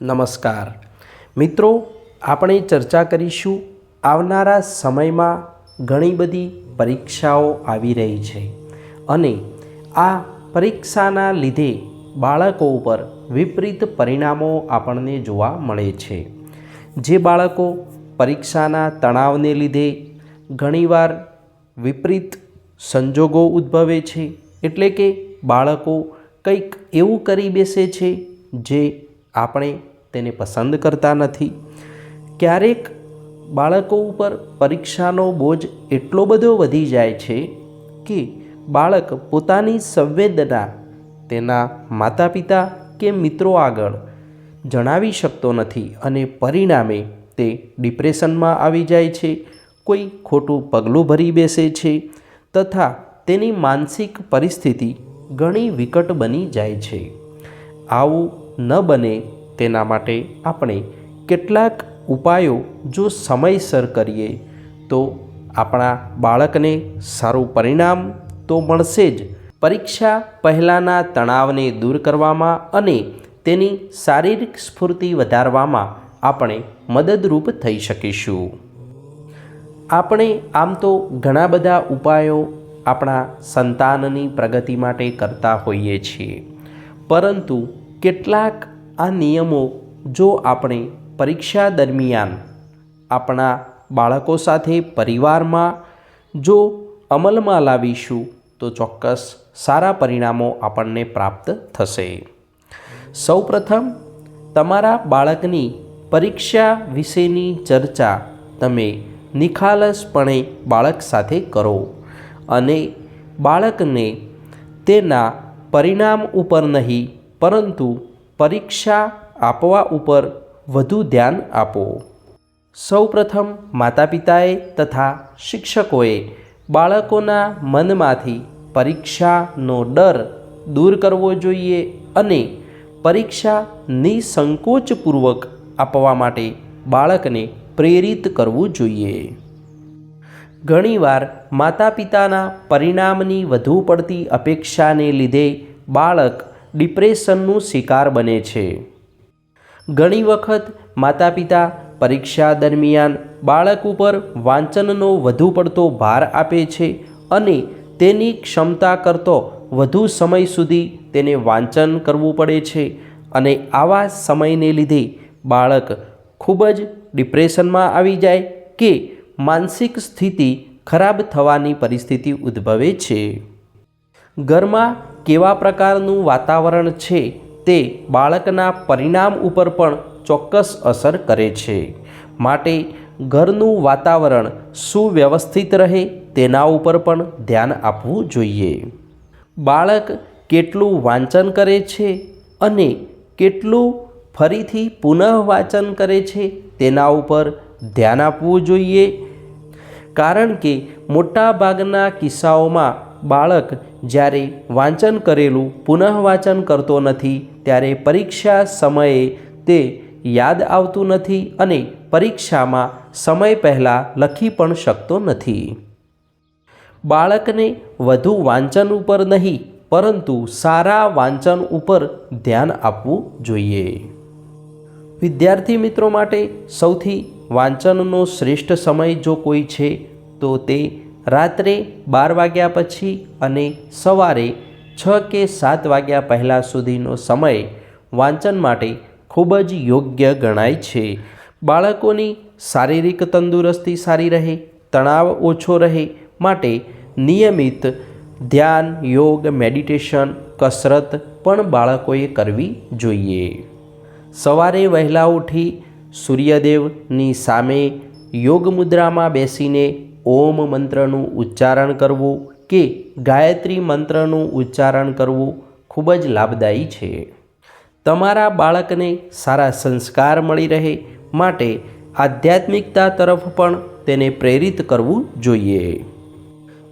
નમસ્કાર. મિત્રો, આપણે ચર્ચા કરીશું આવનારા સમયમાં ઘણી બધી પરીક્ષાઓ આવી રહી છે અને આ પરીક્ષાના લીધે બાળકો ઉપર વિપરીત પરિણામો આપણને જોવા મળે છે. જે બાળકો પરીક્ષાના તણાવને લીધે ઘણીવાર વિપરીત સંજોગો ઉદ્ભવે છે, એટલે કે બાળકો કંઈક એવું કરી બેસે છે જે આપણે તેને પસંદ કરતા નથી. ક્યારેક બાળકો ઉપર પરીક્ષાનો બોજ એટલો બધો વધી જાય છે કે બાળક પોતાની સંવેદના તેના માતા પિતા કે મિત્રો આગળ જણાવી શકતો નથી અને પરિણામે તે ડિપ્રેશનમાં આવી જાય છે, કોઈ ખોટું પગલું ભરી બેસે છે તથા તેની માનસિક પરિસ્થિતિ ઘણી વિકટ બની જાય છે. આવું ન બને તેના માટે આપણે કેટલાક ઉપાયો જો સમયસર કરીએ, તો આપણા બાળકને સારું પરિણામ તો મળશે જ. પરીક્ષા પહેલાંના તણાવને દૂર કરવામાં અને તેની શારીરિક સ્ફૂર્તિ વધારવામાં આપણે મદદરૂપ થઈ શકીશું. આપણે આમ તો ઘણા બધા ઉપાયો આપણા સંતાનની પ્રગતિ માટે કરતા હોઈએ છીએ, પરંતુ કેટલાક આ નિયમો જો આપણે પરીક્ષા દરમિયાન આપણા બાળકો સાથે પરિવારમાં જો અમલમાં લાવીશું, તો ચોક્કસ સારા પરિણામો આપણને પ્રાપ્ત થશે. સૌપ્રથમ, તમારા બાળકની પરીક્ષા વિશેની ચર્ચા તમે નિખાલસપણે બાળક સાથે કરો અને બાળકને તેના પરિણામ ઉપર નહીં, પરંતુ પરીક્ષા આપવા ઉપર વધુ ધ્યાન આપો. સૌપ્રથમ માતા પિતાએ તથા શિક્ષકોએ બાળકોના મનમાંથી પરીક્ષાનો ડર દૂર કરવો જોઈએ અને પરીક્ષા નિસંકોચપૂર્વક આપવા માટે બાળકને પ્રેરિત કરવું જોઈએ. ઘણીવાર માતા પિતાના પરિણામની વધુ પડતી અપેક્ષાને લીધે બાળક ડિપ્રેશનનું શિકાર બને છે. ઘણી વખત માતા પિતા પરીક્ષા દરમિયાન બાળક ઉપર વાંચનનો વધુ પડતો ભાર આપે છે અને તેની ક્ષમતા કરતો વધુ સમય સુધી તેને વાંચન કરવું પડે છે અને આવા સમયને લીધે બાળક ખૂબ જ ડિપ્રેશનમાં આવી જાય કે માનસિક સ્થિતિ ખરાબ થવાની પરિસ્થિતિ ઉદ્ભવે છે. ઘરમાં કેવા પ્રકારનું વાતાવરણ છે તે બાળકના પરિણામ ઉપર પણ ચોક્કસ અસર કરે છે. માટે ઘરનું વાતાવરણ સુવ્યવસ્થિત રહે તેના ઉપર પણ ધ્યાન આપવું જોઈએ. બાળક કેટલું વાંચન કરે છે અને કેટલું ફરીથી પુનઃ વાંચન કરે છે તેના ઉપર ધ્યાન આપવું જોઈએ. કારણ કે મોટા ભાગના કિસ્સાઓમાં બાળક જ્યારે વાંચન કરેલું પુનઃ વાંચન કરતો નથી, ત્યારે પરીક્ષા સમયે તે યાદ આવતું નથી અને પરીક્ષામાં સમય પહેલાં લખી પણ શકતો નથી. બાળકને વધુ વાંચન ઉપર નહીં, પરંતુ સારા વાંચન ઉપર ધ્યાન આપવું જોઈએ. વિદ્યાર્થી મિત્રો માટે સૌથી વાંચનનો શ્રેષ્ઠ સમય જો કોઈ છે, તો તે રાત્રે બાર વાગ્યા પછી અને સવારે છ કે સાત વાગ્યા પહેલાં સુધીનો સમય વાંચન માટે ખૂબ જ યોગ્ય ગણાય છે. બાળકોની શારીરિક તંદુરસ્તી સારી રહે, તણાવ ઓછો રહે માટે નિયમિત ધ્યાન, યોગ, મેડિટેશન, કસરત પણ બાળકોએ કરવી જોઈએ. સવારે વહેલા ઉઠી સૂર્યદેવની સામે યોગ મુદ્રામાં બેસીને ઓમ મંત્રનું ઉચ્ચારણ કરવું કે ગાયત્રી મંત્રનું ઉચ્ચારણ કરવું ખૂબ જ લાભદાયી છે. તમારા બાળકને સારા સંસ્કાર મળી રહે માટે આધ્યાત્મિકતા તરફ પણ તેને પ્રેરિત કરવું જોઈએ.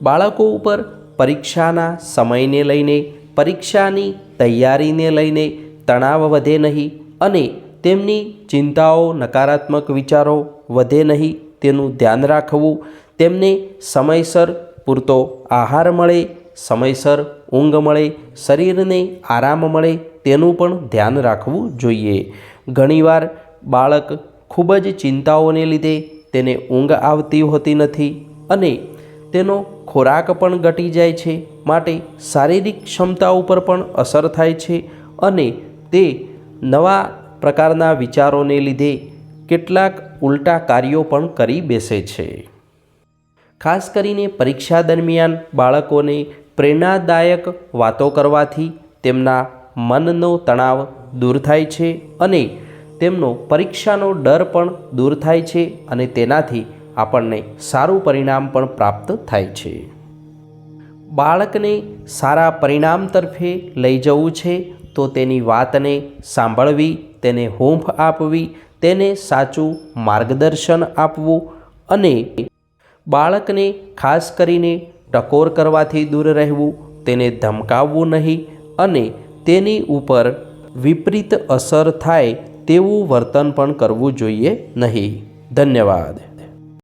બાળકો ઉપર પરીક્ષાના સમયને લઈને, પરીક્ષાની તૈયારીને લઈને તણાવ વધે નહીં અને તેમની ચિંતાઓ, નકારાત્મક વિચારો વધે નહીં તેનું ધ્યાન રાખવું તેમને સમયસર પૂરતો આહાર મળે, સમયસર ઊંઘ મળે, શરીરને આરામ મળે તેનું પણ ધ્યાન રાખવું જોઈએ. ઘણીવાર બાળક ખૂબ જ ચિંતાઓને લીધે તેને ઊંઘ આવતી હોતી નથી અને તેનો ખોરાક પણ ઘટી જાય છે, માટે શારીરિક ક્ષમતા ઉપર પણ અસર થાય છે અને તે નવા પ્રકારના વિચારોને લીધે કેટલાક ઉલટા કાર્યો પણ કરી બેસે છે. ખાસ કરીને પરીક્ષા દરમિયાન બાળકોને પ્રેરણાદાયક વાતો કરવાથી તેમના મનનો તણાવ દૂર થાય છે અને તેમનો પરીક્ષાનો ડર પણ દૂર થાય છે અને તેનાથી આપણને સારું પરિણામ પણ પ્રાપ્ત થાય છે. બાળકને સારા પરિણામ તરફે લઈ જવું છે તો તેની વાતને સાંભળવી, તેને હૂંફ આપવી, તેને સાચું માર્ગદર્શન આપવું અને બાળકને ખાસ કરીને ટકોર કરવાથી દૂર રહેવું, તેને ધમકાવવું નહીં અને તેની ઉપર વિપરીત અસર થાય તેવું વર્તન પણ કરવું જોઈએ નહીં. ધન્યવાદ.